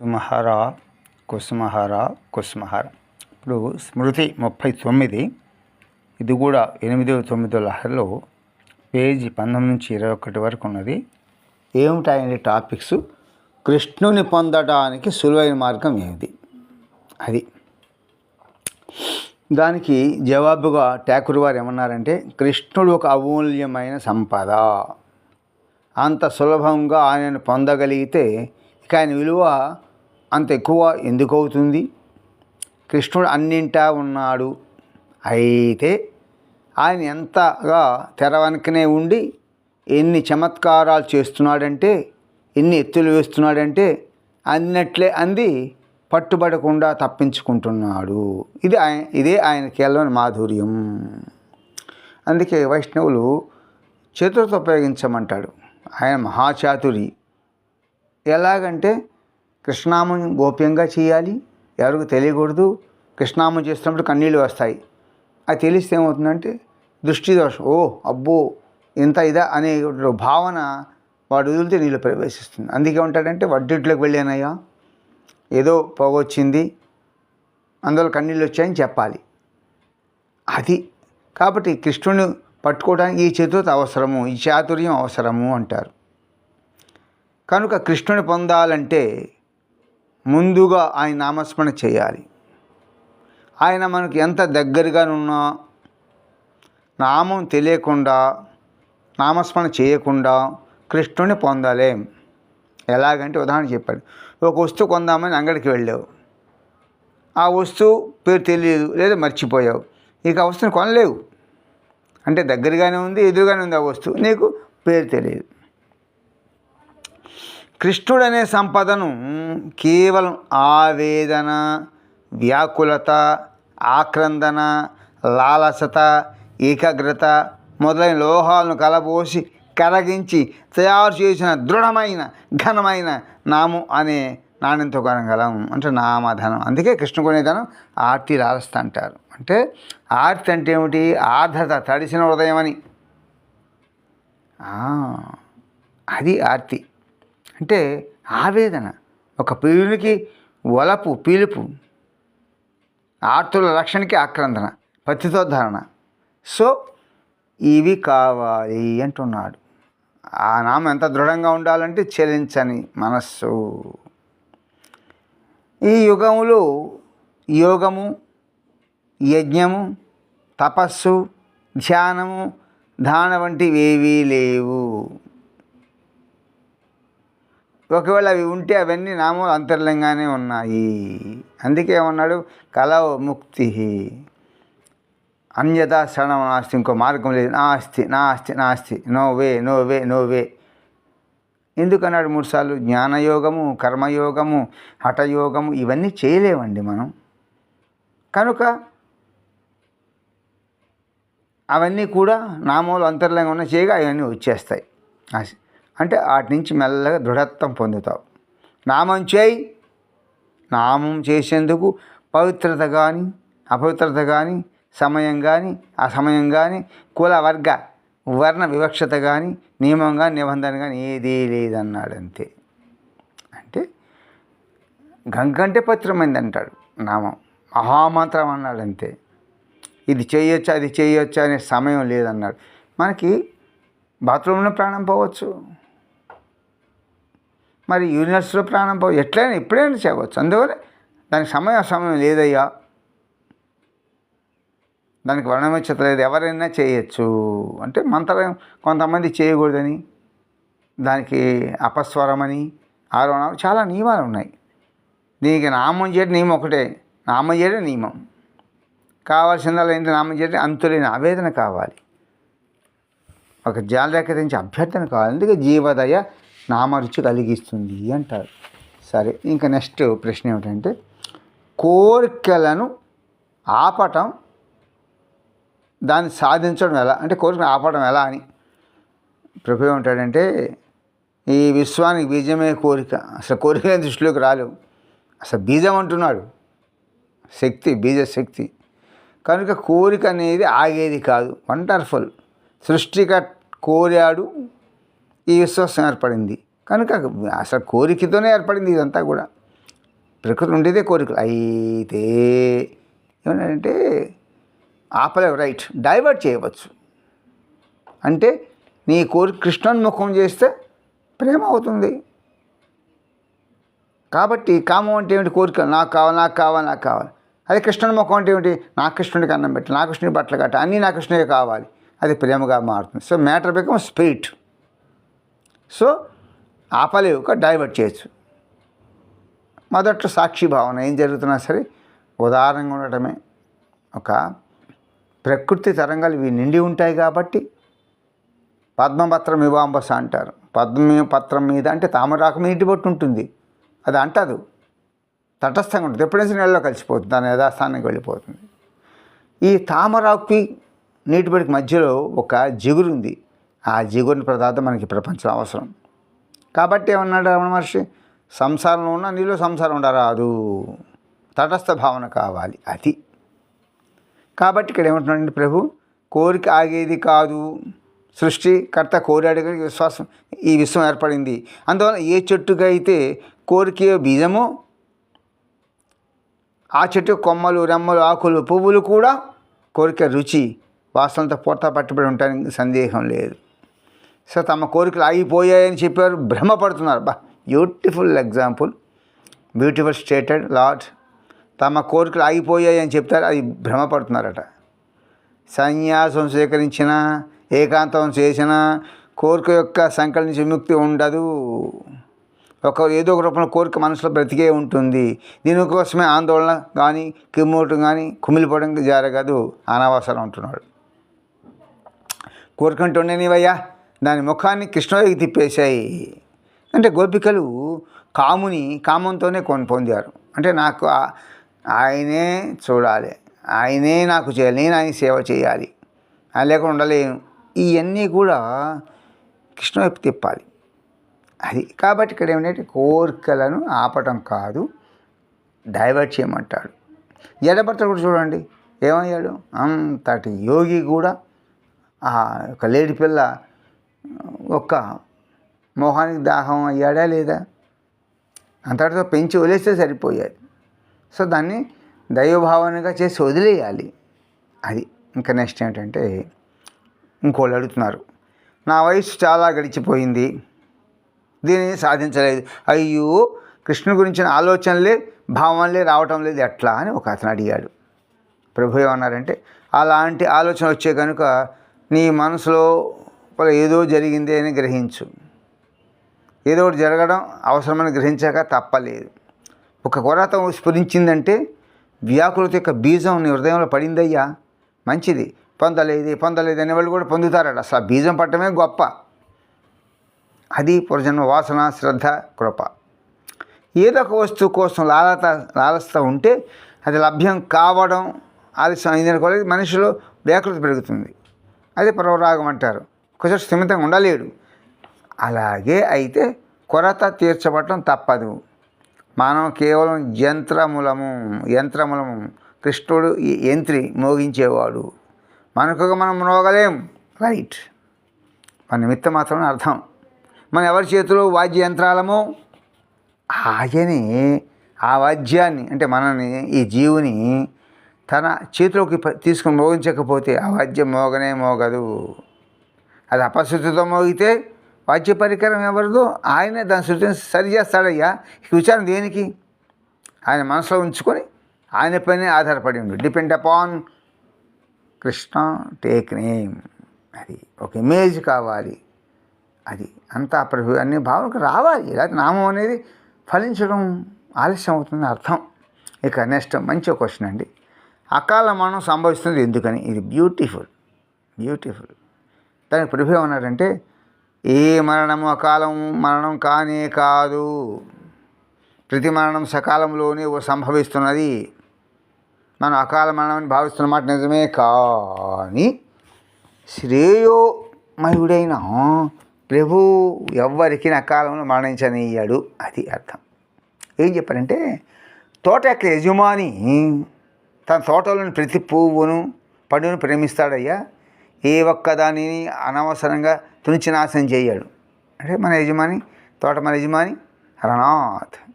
కుసుమహర కుసుమహర కుసుమహర. ఇప్పుడు స్మృతి ముప్పై తొమ్మిది ఇది కూడా ఎనిమిదో తొమ్మిదో లహరిలో పేజీ పంతొమ్మిది నుంచి ఇరవై ఒకటి వరకు ఉన్నది. ఏమిటాయండి టాపిక్స్? కృష్ణుని పొందడానికి సులువైన మార్గం ఏమిటి? అది. దానికి జవాబుగా ఠాకూర్ వారు ఏమన్నారంటే కృష్ణుడు ఒక అమూల్యమైన సంపద. అంత సులభంగా ఆయనను పొందగలిగితే ఇక ఆయన విలువ అంత ఎక్కువ ఎందుకు అవుతుంది కృష్ణుడు అన్నింటా ఉన్నాడు. అయితే ఆయన ఎంతగా తెర వెనకనే ఉండి ఎన్ని చమత్కారాలు చేస్తున్నాడంటే ఎన్ని ఎత్తులు వేస్తున్నాడంటే అన్నట్లే అంది పట్టుబడకుండా తప్పించుకుంటున్నాడు. ఇది ఆయన ఇదే ఆయన కేవలం మాధుర్యం. అందుకే వైష్ణవులు చేతులతో ఉపయోగించమంటాడు ఆయన మహాచాతురి. ఎలాగంటే కృష్ణామం గోప్యంగా చేయాలి. ఎవరికి తెలియకూడదు. కృష్ణామం చేస్తున్నప్పుడు కన్నీళ్ళు వస్తాయి. అది తెలిస్తే ఏమవుతుందంటే దృష్టి దోషం. ఓ అబ్బో ఇంత ఇదా అనే భావన వాడు వదిలితే నీళ్ళు ప్రవేశిస్తుంది. అందుకే ఉంటాడంటే వడ్డిట్లోకి వెళ్ళానయ్యా. ఏదో పోగొచ్చింది అందులో కన్నీళ్ళు వచ్చాయని చెప్పాలి. అది. కాబట్టి కృష్ణుని పట్టుకోవడానికి ఈ చతుర్థ అవసరము ఈ చాతుర్యం అవసరము అంటారు. కనుక కృష్ణుని పొందాలంటే ముందుగా ఆయన నామస్మరణ చేయాలి. ఆయన మనకు ఎంత దగ్గరగానున్నా నామం తెలియకుండా నామస్మరణ చేయకుండా కృష్ణుని పొందలేం. ఎలాగంటే ఉదాహరణ చెప్పాడు. ఒక వస్తువు కొందామని అంగడికి వెళ్ళావు. ఆ వస్తువు పేరు తెలియదు లేదా మర్చిపోయావు. ఇక ఆ వస్తువుని కొనలేవు. అంటే దగ్గరగానే ఉంది ఎదురుగానే ఉంది ఆ వస్తువు. నీకు పేరు తెలియదు. కృష్ణుడనే సంపదను కేవలం ఆవేదన వ్యాకులత ఆక్రందన లాలసత ఏకాగ్రత మొదలైన లోహాలను కలబోసి కరగించి తయారు చేసిన దృఢమైన ఘనమైన నాము అనే నాణ్యంతో కొనగలం. అంటే నామధనం. అందుకే కృష్ణ కొనేధనం ఆర్తి లాలస్త అంటారు. అంటే ఆర్తి అంటే ఏమిటి? ఆర్ధత తడిసిన హృదయం అని అది ఆర్తి. అంటే ఆవేదన. ఒక ప్రియునికి వలపు పీలుపు. ఆర్తుల రక్షణకి ఆక్రందన ప్రతితోద్ధరణ సో ఇవి కావాలి అంటున్నాడు. ఆ నామం ఎంత దృఢంగా ఉండాలంటే చెలించని మనస్సు. ఈ యుగములో యోగము యజ్ఞము తపస్సు ధ్యానము దాన వంటివి ఏవీ లేవు. ఒకవేళ అవి ఉంటే అవన్నీ నామాలు అంతర్లంగానే ఉన్నాయి. అందుకే ఏమన్నాడు? కలవ ముక్తి. అన్యథా శరణం నాస్తి ఇంకో మార్గం లేదు. నా ఆస్తి నా ఆస్తి నా ఆస్తి no way no way no way. ఎందుకన్నాడు మూడుసార్లు? జ్ఞానయోగము కర్మయోగము హఠయోగము ఇవన్నీ చేయలేమండి మనం. కనుక అవన్నీ కూడా నామూలు అంతర్లంగా ఉన్న చేయగా అవన్నీ వచ్చేస్తాయి. ఆశ- అంటే వాటి నుంచి మెల్లగా దృఢత్వం పొందుతావు. నామం చేయి. నామం చేసేందుకు పవిత్రత కానీ అపవిత్రత కానీ సమయం కానీ అసమయం కానీ కుల వర్గ వర్ణ వివక్షత కానీ నియమం కానీ నిబంధన కానీ ఏదీ లేదన్నాడు అంతే. అంటే గంగంటే పత్రమైంది అంటాడు నామం. మహామంత్రం అన్నాడు అంతే. ఇది చేయొచ్చా అది చేయొచ్చా అనే సమయం లేదన్నాడు. మనకి బాత్రూంలో ప్రాణం పోవచ్చు. మరి యూనివర్స్లో ప్రాణం పో ఎట్లయినా ఎప్పుడైనా చేయవచ్చు. అందువల్ల దానికి సమయం సమయం లేదయ్యా. దానికి వర్ణమిచ్చత లేదు ఎవరైనా చేయొచ్చు. అంటే మంత్రం కొంతమంది చేయకూడదని దానికి అపస్వరమని ఆరోహణం చాలా నియమాలు ఉన్నాయి. దీనికి నామం చేయడం నియమం ఒకటే. నామం చేయడం నియమం. కావాల్సిందల్లా ఏంటి? నామం చేయడం అంతులేని ఆవేదన కావాలి. ఒక జాలరేఖ నుంచి అభ్యర్థన కావాలి. అందుకే జీవదయ నామరుచి కలిగిస్తుంది అంటారు. సరే ఇంకా నెక్స్ట్ ప్రశ్న ఏమిటంటే కోరికలను ఆపటం దాన్ని సాధించడం ఎలా? అంటే కోరికను ఆపడం ఎలా అని ప్రభు ఏమంటాడంటే ఈ విశ్వానికి బీజమే కోరిక. అసలు కోరికలే దృష్టిలోకి రాలేవు. అసలు బీజం అంటున్నాడు. శక్తి బీజ శక్తి కనుక కోరిక అనేది ఆగేది కాదు. వండర్ఫుల్. సృష్టిక కోరాడు ఈ విశ్వాసం ఏర్పడింది. కనుక అసలు కోరికతోనే ఏర్పడింది ఇదంతా కూడా. ప్రకృతి ఉండేదే కోరికలు. అయితే ఏమంటే ఆపలేవు రైట్ డైవర్ట్ చేయవచ్చు. అంటే నీ కోరిక కృష్ణోన్ముఖం చేస్తే ప్రేమ అవుతుంది. కాబట్టి కామం అంటే ఏమిటి? కోరిక నాకు కావాలి నాకు కావాలి నాకు కావాలి. అదే కృష్ణుని అంటే ఏమిటి? నా కృష్ణుడికి అన్నం పెట్టి నా కృష్ణుడి బట్టలు కట్ట అన్నీ నా కృష్ణుడే కావాలి. అది ప్రేమగా మారుతుంది. So matter become spirit. So ఆపలేవు divert చేయొచ్చు. మొదట్లో సాక్షి భావన ఏం జరుగుతున్నా సరే ఉదాహరణంగా ఉండటమే. ఒక ప్రకృతి తరంగాలు ఇవి నిండి ఉంటాయి కాబట్టి పద్మపత్రం ఇవాంబస అంటారు. పద్మ పత్రం మీద అంటే తామరాకు నీటి బొట్టు ఉంటుంది. అది అంటదు. తటస్థంగా ఉంటుంది. ఎప్పుడైనా నీళ్ళలో కలిసిపోతుంది. దాని యథాస్థానానికి వెళ్ళిపోతుంది. ఈ తామరాకుకి నీటి మధ్యలో ఒక జిగురు ఉంది. ఆ జిగురుని పదార్థం మనకి ప్రపంచం అవసరం. కాబట్టి ఏమన్నాడు రమణ మహర్షి? సంసారంలో ఉన్న నీలో సంసారం ఉండరాదు. తటస్థ భావన కావాలి అది. కాబట్టి ఇక్కడ ఏమంటున్నాడండి ప్రభు? కోరిక ఆగేది కాదు. సృష్టికర్త కోరాడు కనుక విశ్వాసం ఈ విశ్వం ఏర్పడింది. అందువల్ల ఏ చెట్టుగా అయితే కోరిక బీజమో ఆ చెట్టు కొమ్మలు రెమ్మలు ఆకులు పువ్వులు కూడా కోరిక రుచి వాసనతో పూర్త పట్టుబడి ఉంటానికి సందేహం లేదు. సో తమ కోరికలు ఆగిపోయాయని చెప్పారు భ్రమపడుతున్నారు. బా beautiful example beautiful stated Lord తమ కోరికలు ఆగిపోయాయని చెప్తారు అది భ్రమపడుతున్నారట. సన్యాసం స్వీకరించిన ఏకాంతం చేసిన కోరిక యొక్క సంకల నుంచి విముక్తి ఉండదు. ఒక ఏదో ఒక రూపంలో కోరిక మనసులో బ్రతికే ఉంటుంది. దీనికోసమే ఆందోళన కానీ కిమ్మోటం కానీ కుమిలిపోవడం జరగదు. అనవసరం అంటున్నాడు. కోరికంటుండే నీవయ్యా. దాని ముఖాన్ని కృష్ణయ్యకి తిప్పేశాయి. అంటే గోపికలు కాముని కామంతోనే కొని పొందారు. అంటే నాకు ఆయనే చూడాలి. ఆయనే నాకు చేయాలి. నేను ఆయన సేవ చేయాలి. ఆయన లేకుండా ఉండలేను. ఇవన్నీ కూడా కృష్ణ వైపు తిప్పాలి. అది కాబట్టి ఇక్కడ ఏమిటంటే కోరికలను ఆపటం కాదు డైవర్ట్ చేయమంటాడు. జడభర్త కూడా చూడండి. ఏమయ్యాడు? అంతటి యోగి కూడా ఆ ఒక లేడి పిల్ల ఒక్క మోహానికి దాహం అయ్యాడా లేదా? అంతటితో పెంచి వదిలేస్తే సరిపోయాయి సో దాన్ని దైవభావనగా చేసి వదిలేయాలి. అది ఇంకా నెక్స్ట్ ఏంటంటే ఇంకోళ్ళు అడుగుతున్నారు నా వయసు చాలా గడిచిపోయింది. దీనిని సాధించలేదు. అయ్యో కృష్ణుని గురించిన ఆలోచనలే భావనలే రావటం లేదు. ఎట్లా? అని ఒక అతను అడిగాడు. ప్రభు ఏమన్నారంటే అలాంటి ఆలోచన వచ్చే కనుక నీ మనసులో లోపల ఏదో జరిగింది అని గ్రహించు. ఏదో ఒకటి జరగడం అవసరమని గ్రహించాక తప్పలేదు. ఒక కొరత స్ఫురించిందంటే వ్యాకులత యొక్క బీజం నీ హృదయంలో పడిందయ్యా. మంచిది. పొందలేదు పొందలేదు అనేవాళ్ళు కూడా పొందుతారట. అసలు ఆ బీజం పట్టడమే గొప్ప. అది పురజన్మ వాసన శ్రద్ధ కృప. ఏదో ఒక వస్తువు కోసం లాలత లాలస్త ఉంటే అది లభ్యం కావడం ఆలస్యం అయిందని కూడా మనిషిలో వ్యాకృతి పెరుగుతుంది. అదే పర్వరాగం అంటారు. కొంచెం స్థిమితంగా ఉండలేడు. అలాగే అయితే కొరత తీర్చబడటం తప్పదు. మనం కేవలం యంత్రములము యంత్రములము కృష్ణుడు ఈ యంత్రి మోగించేవాడు. మనకు మనం మోగలేం. రైట్. మన నిమిత్త మాత్రమే అర్థం. మన ఎవరి చేతిలో వాద్య యంత్రాలమో? ఆయనే ఆ వాద్యాన్ని అంటే మనని ఈ జీవుని తన చేతిలోకి తీసుకుని మోగించకపోతే ఆ వాద్యం మోగనే మోగదు. అది అపశృతితో మోగితే వాచ్య పరికరం ఎవరిదో ఆయనే దాని శృతిని సరిచేస్తాడయ్యా. ఈ విచారం దేనికి? ఆయన మనసులో ఉంచుకొని ఆయన పైన ఆధారపడి ఉండు. Depend upon Krishna take name అది ఒక ఇమేజ్ కావాలి. అది అంతా ప్రభు అన్ని భావనకు రావాలి. లేకపోతే నామం అనేది ఫలించడం ఆలస్యం అవుతుంది అర్థం. ఇక నెక్స్ట్ మంచి క్వశ్చన్ అండి. అకాల మరణం సంభవిస్తుంది ఎందుకని? ఇది బ్యూటిఫుల్ బ్యూటిఫుల్ దానికి ప్రభు ఏమన్నాడంటే ఏ మరణము అకాలం మరణం కానే కాదు. ప్రతి మరణం సకాలంలోనే సంభవిస్తున్నది. మనం అకాల మరణమని భావిస్తున్న మాట నిజమే కానీ శ్రేయోమయుడైన ప్రభు ఎవ్వరికి అకాలంలో మరణించనీయడు. అది అర్థం. ఏం చెప్పారంటే తోట యొక్క యజమాని తన తోటలోని ప్రతి పువ్వును పండును ప్రేమిస్తాడయ్యా. ఏ ఒక్క దానిని అనవసరంగా తునిచి నాశనం చేయడు. అంటే మన యజమాని తోట మన యజమాని రణాథ్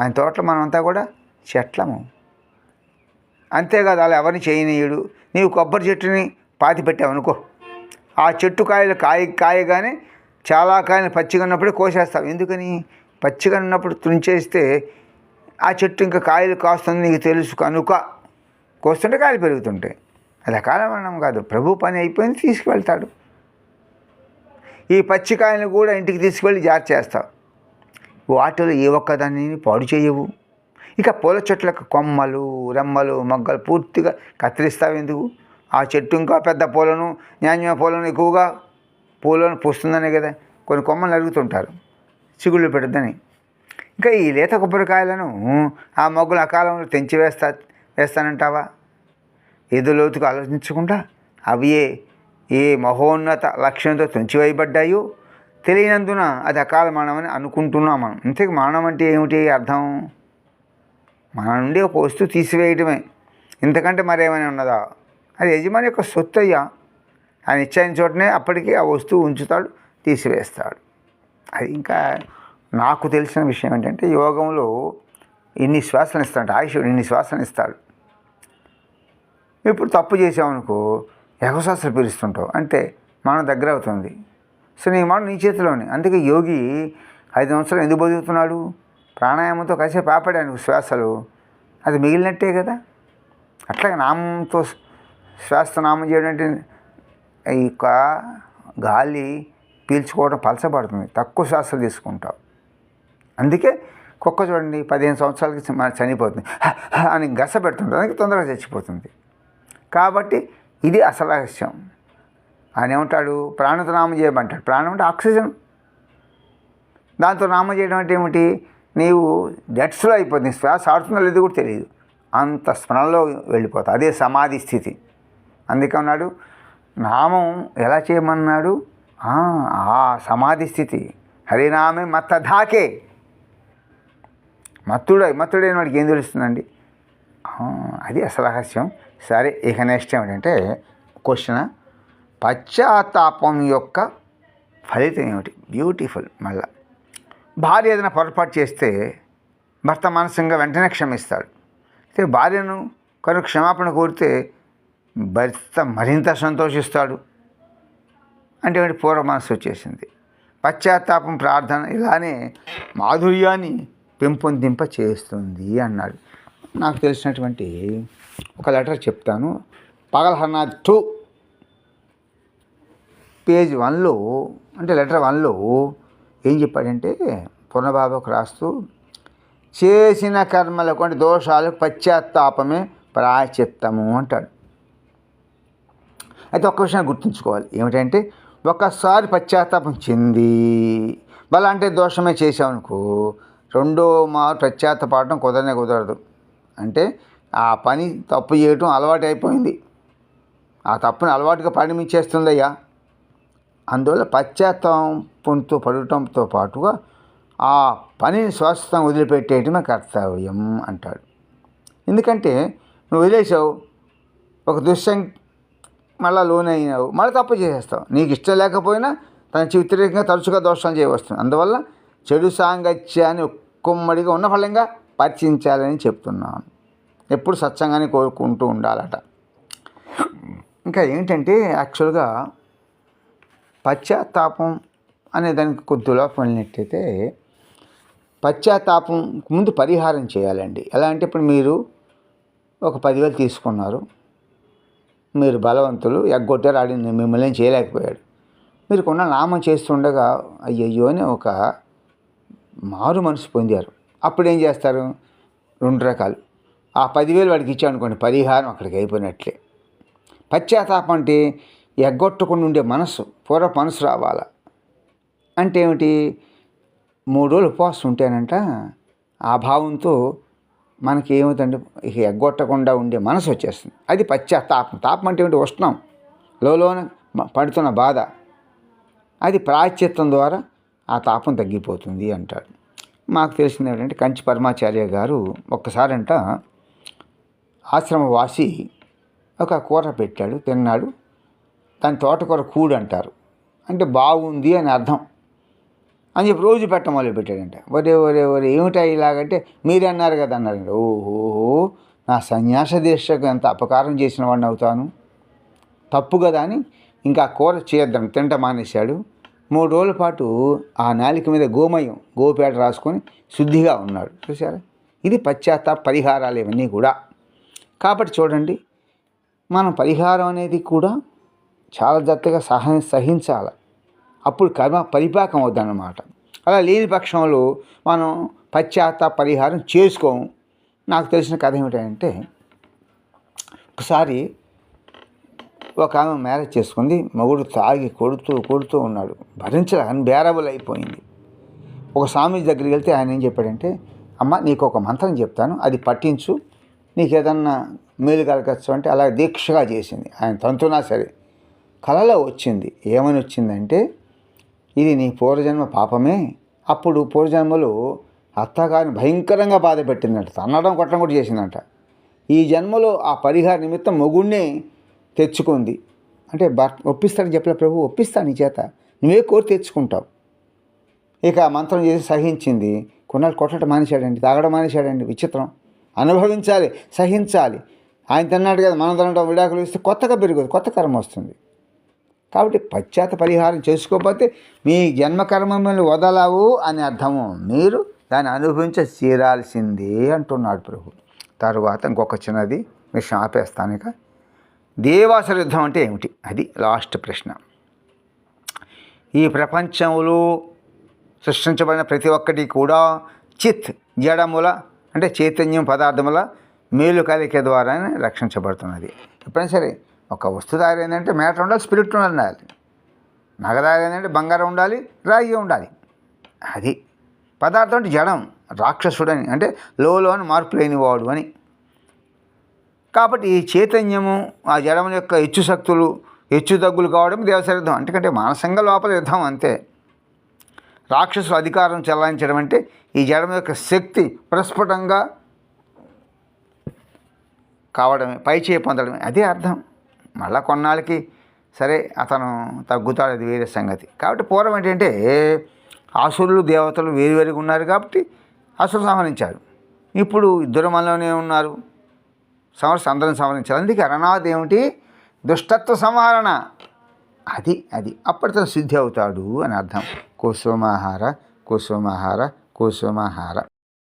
ఆయన తోటలో మనమంతా కూడా చెట్లము. అంతేకాదు అలా ఎవరిని చేయనీయుడు? నీవు కొబ్బరి చెట్టుని పాతి పెట్టావనుకో. ఆ చెట్టు కాయలు కాయ కాయగానే చాలా కాయలు పచ్చిగా ఉన్నప్పుడే కోసేస్తావు. ఎందుకని? పచ్చిగా ఉన్నప్పుడు తుంచేస్తే ఆ చెట్టు ఇంకా కాయలు కాస్తుంది నీకు తెలుసు కనుక. కోస్తుంటే కాయలు పెరుగుతుంటాయి. అది అకాల మరణం కాదు. ప్రభు పని అయిపోయింది తీసుకువెళ్తాడు. ఈ పచ్చికాయలను కూడా ఇంటికి తీసుకువెళ్ళి జార్ చేస్తావు. వాటిలో ఏ ఒక్కదాన్ని పాడు చేయవు. ఇక పూల చెట్లకు కొమ్మలు రెమ్మలు మొగ్గలు పూర్తిగా కత్తిరిస్తావు ఎందుకు? ఆ చెట్టు ఇంకా పెద్ద పూలను న్యాన్య పూలను ఎక్కువగా పూలను పూస్తుందనే కదా. కొన్ని కొమ్మలు అరుగుతుంటారు చిగుళ్ళు పెడుద్దని. ఇంకా ఈ లేత కొబ్బరికాయలను ఆ మొగ్గులు అకాలంలో తెంచి వేస్తా వేస్తానంటావా? ఏదో లోతుగా ఆలోచించకుండా అవి ఏ ఏ మహోన్నత లక్ష్యంతో తుంచివేయబడ్డాయో తెలియనందున అది అకాల మానవని అనుకుంటున్నాం మనం. ఇంతకు మానవం అంటే ఏమిటి అర్థం? మన నుండి ఒక వస్తువు తీసివేయడమే ఇంతకంటే మరేమైనా ఉన్నదా? అది యజమాని యొక్క సొత్తు అయ్యా ఆయన ఇచ్చిన చోటనే అప్పటికి ఆ వస్తువు ఉంచుతాడు తీసివేస్తాడు. అది ఇంకా నాకు తెలిసిన విషయం ఏంటంటే యోగంలో ఇన్ని శ్వాసలు ఇస్తాడు ఆయుషుడు ఇన్ని శ్వాసలు ఇస్తాడు. ఇప్పుడు తప్పు చేసామనుకో ఎగశ్వాసలు పీలుస్తుంటావు. అంటే మనం దగ్గర అవుతుంది. సో నీ మాట నీ చేతిలోనే. అందుకే యోగి ఐదు సంవత్సరాలు ఎందుకు బతుకుతున్నాడు? ప్రాణాయామంతో కలిసే పాపడానికి శ్వాసలు? అది మిగిలినట్టే కదా. అట్లాగే నామంతో శ్వాస నామం చేయడం అంటే ఈ యొక్క గాలి పీల్చుకోవడం పలసపడుతుంది తక్కువ శ్వాసలు తీసుకుంటావు. అందుకే కుక్క చూడండి పదిహేను సంవత్సరాలకి చనిపోతుంది. అని గస పెడుతుంది అందుకే తొందరగా చచ్చిపోతుంది. కాబట్టి ఇది అసలు రహస్యం. ఆయన ఏమంటాడు? ప్రాణంతో నామం చేయమంటాడు. ప్రాణం అంటే ఆక్సిజన్. దాంతో నామం చేయడం అంటే ఏమిటి? నీవు డెట్స్లో అయిపోతుంది శ్వాస ఆడుతుందో లేదో కూడా తెలియదు. అంత స్మరణలో వెళ్ళిపోతా అదే సమాధి స్థితి. అందుకే అన్నాడు నామం ఎలా చేయమన్నాడు? ఆ సమాధి స్థితి. హరినామే మత్త ధాకే మత్తుడై మత్తుడైన వాడికి ఏం తెలుస్తుందండి? అది అసలు రహస్యం. సరే ఇక నెక్స్ట్ ఏమిటంటే క్వశ్చన్ పశ్చాత్తాపం యొక్క ఫలితం ఏమిటి? బ్యూటిఫుల్ మళ్ళా భార్య ఏదైనా పొరపాటు చేస్తే భర్త మానసికంగా వెంటనే క్షమిస్తాడు. అయితే భార్యను కనుక క్షమాపణ కోరితే భర్త మరింత సంతోషిస్తాడు. అంటే వాడి పూర్వ మనసు వచ్చేసింది. పశ్చాత్తాపం ప్రార్థన ఇలానే మాధుర్యాన్ని పెంపొందింప చేస్తుంది అన్నాడు. నాకు తెలిసినటువంటి ఒక లెటర్ చెప్తాను. పగల్హర్నాథ్ టూ. పేజ్ వన్లో అంటే లెటర్ వన్లో ఏం చెప్పాడంటే పునబాబుకు రాస్తూ చేసిన కర్మలకు అంటే దోషాలకు పశ్చాత్తాపమే ప్రాయచిత్తము అంటాడు. అయితే ఒక్క విషయాన్ని గుర్తుంచుకోవాలి. ఏమిటంటే ఒక్కసారి పశ్చాత్తాపం చెంది బలాంటి దోషమే చేసామనుకో రెండో మారు పాడటం కుదరనే కుదరదు. అంటే ఆ పని తప్పు చేయటం అలవాటు అయిపోయింది ఆ తప్పుని అలవాటుగా పరిణమించేస్తుందయ్యా. అందువల్ల పశ్చాత్తాపంతో పడటంతో పాటుగా ఆ పనిని స్వస్థం వదిలిపెట్టేయటమే కర్తవ్యం అంటాడు. ఎందుకంటే నువ్వు వదిలేసావు ఒక దుశ్శం మళ్ళీ లోన్ అయినావు మళ్ళీ తప్పు చేసేస్తావు. నీకు ఇష్టం లేకపోయినా తన వ్యతిరేకంగా తరచుగా దోషాలు చేయవస్తుంది. అందువల్ల చెడు సాంగత్యాన్ని కుమ్మడిగా ఉన్న ఫలంగా పరిచయించాలని చెప్తున్నాను. ఎప్పుడు సత్సంగానే కోరుకుంటూ ఉండాలట. ఇంకా ఏంటంటే యాక్చువల్గా పశ్చాత్తాపం అనే దానికి కొద్ది లోపం పశ్చాత్తాపం ముందు పరిహారం చేయాలండి. ఎలా అంటే ఇప్పుడు మీరు ఒక పదివేలు తీసుకున్నారు. మీరు బలవంతులు ఎగ్గొట్టారు ఆడిని మిమ్మల్ని చేయలేకపోయాడు. మీరు కొన్న నామం చేస్తుండగా అయ్యయ్యో అని ఒక మారు మనసు పొందారు. అప్పుడు ఏం చేస్తారు? రెండు రకాలు. ఆ పదివేలు వాడికి ఇచ్చాం అనుకోండి పరిహారం అక్కడికి అయిపోయినట్లే. పశ్చాత్తాపం అంటే ఎగ్గొట్టకుండా ఉండే మనసు పూర్వ మనసు రావాల? అంటే ఏమిటి? మూడు రోజులు ఉపవాసం ఉంటేనంట ఆ భావంతో మనకి ఏమవుతుందంటే ఇక ఎగ్గొట్టకుండా ఉండే మనసు వచ్చేస్తుంది. అది పశ్చాత్తాపం. తాపం అంటే ఏమిటి? ఉష్ణం. లోన పడుతున్న బాధ. అది ప్రాయశ్చిత్తం ద్వారా ఆ తాపం తగ్గిపోతుంది అంటాడు. మాకు తెలిసింది ఏంటంటే కంచి పరమాచార్య గారు ఒక్కసారంట ఆశ్రమవాసి ఒక కూర పెట్టాడు తిన్నాడు. దాని తోటకూర కూడు అంటారు. అంటే బాగుంది అని అర్థం. అని చెప్పి రోజు పెట్ట మొదలు పెట్టాడంట. ఒరే ఒరే ఒరే ఏమిటా ఇలాగంటే మీరే అన్నారు కదా అన్నారంట ఓహో నా సన్యాస దీక్షకు ఎంత అపకారం చేసిన వాడిని అవుతాను? తప్పు కదా అని ఇంకా కూర చేయొద్దాం తింట మానేశాడు. మూడు రోజుల పాటు ఆ నాలిక మీద గోమయం గోపేట రాసుకొని శుద్ధిగా ఉన్నాడు. చూసారా ఇది పశ్చాత్తాప పరిహారాలు ఇవన్నీ కూడా. కాబట్టి చూడండి మనం పరిహారం అనేది కూడా చాలా జాగ్రత్తగా సహ సహించాలి. అప్పుడు కర్మ పరిపాకం అవుద్దన్నమాట. అలా లేని పక్షంలో మనం పశ్చాత్తాప పరిహారం చేసుకోము. నాకు తెలిసిన కథ ఏమిటంటే ఒకసారి ఒక ఆమె మ్యారేజ్ చేసుకుంది. మగుడు తాగి కొడుతూ కొడుతూ ఉన్నాడు. భరించలే అన్బేరబుల్ అయిపోయింది. ఒక స్వామీజీ దగ్గరికి వెళ్తే ఆయన ఏం చెప్పాడంటే అమ్మ నీకు ఒక మంత్రం చెప్తాను. అది పట్టించు నీకు ఏదన్నా మేలు కలగచ్చు అంటే అలా దీక్షగా చేసింది. ఆయన తంతునా సరే. కలలో వచ్చింది. ఏమని వచ్చిందంటే ఇది నీ పూర్వజన్మ పాపమే. అప్పుడు పూర్వజన్మలో అత్తగారిని భయంకరంగా బాధ పెట్టిందంట తన్నడం కొట్టడం కూడా చేసిందంట. ఈ జన్మలో ఆ పరిహార నిమిత్తం మొగుడినే తెచ్చుకుంది. అంటే భర్త ఒప్పిస్తాడని చెప్పలే ప్రభు ఒప్పిస్తాను నీ చేత. నువ్వే కోరి తెచ్చుకుంటావు. ఇక మంత్రం చేసి సహించింది. కొన్నాళ్ళు కొట్టడం మానేశాడండి తాగడం మానేశాడండి విచిత్రం. అనుభవించాలి సహించాలి. ఆయన తిన్నాడు కదా మనం తినడం విడాకులు ఇస్తే కొత్తగా పెరుగుతుంది కొత్త కర్మ వస్తుంది. కాబట్టి పశ్చాత్త పరిహారం చేసుకోకపోతే మీ జన్మకర్మములు వదలవు అని అర్థము. మీరు దాన్ని అనుభవించ తీరాల్సిందే అంటున్నాడు ప్రభు. తర్వాత ఇంకొక చిన్నది విషయం ఆపేస్తాను ఇక. దేవాసుర యుద్ధం అంటే ఏమిటి? అది లాస్ట్ ప్రశ్న. ఈ ప్రపంచంలో సృష్టించబడిన ప్రతి ఒక్కటి కూడా చిత్ జడముల అంటే చైతన్యం పదార్థముల మేలు కలిక ద్వారానే రక్షించబడుతున్నది. ఎప్పుడైనా సరే ఒక వస్తువు తయారైందంటే ఏంటంటే మేటర్ ఉండాలి స్పిరిట్ ఉండాలి నగ ఏంటంటే బంగారం ఉండాలి రాగి ఉండాలి. అది పదార్థం అంటే జడం రాక్షసుడని అంటే లోలోని మార్పు లేనివాడు అని కాబట్టి ఈ చైతన్యము ఆ జడం యొక్క హెచ్చు శక్తులు హెచ్చు తగ్గులు కావడం దేవశరథం యుద్ధం ఎందుకంటే మానసంగా లోపల యుద్ధం అంతే. రాక్షసులు అధికారం చెలాయించడం అంటే ఈ జడం యొక్క శక్తి ప్రస్ఫుటంగా కావడమే పై చేయి పొందడమే. అదే అర్థం. మళ్ళా కొన్నాళ్ళకి సరే అతను తగ్గుతాడు అది వేరే సంగతి. కాబట్టి పూర్వం ఏంటంటే అసురులు దేవతలు వేరు వేరుగా ఉన్నారు కాబట్టి అసురులు సంహరించారు ఇప్పుడు ఇద్దరు మనలోనే ఉన్నారు. సమస్య అందరం సంహరించారు అందుకే అరణాది ఏమిటి? దుష్టత్వ సంహరణ. అది అది. అప్పటితో శుద్ధి అవుతాడు అని అర్థం. కుసుమాహార కుసుమాహార కుసుమాహార.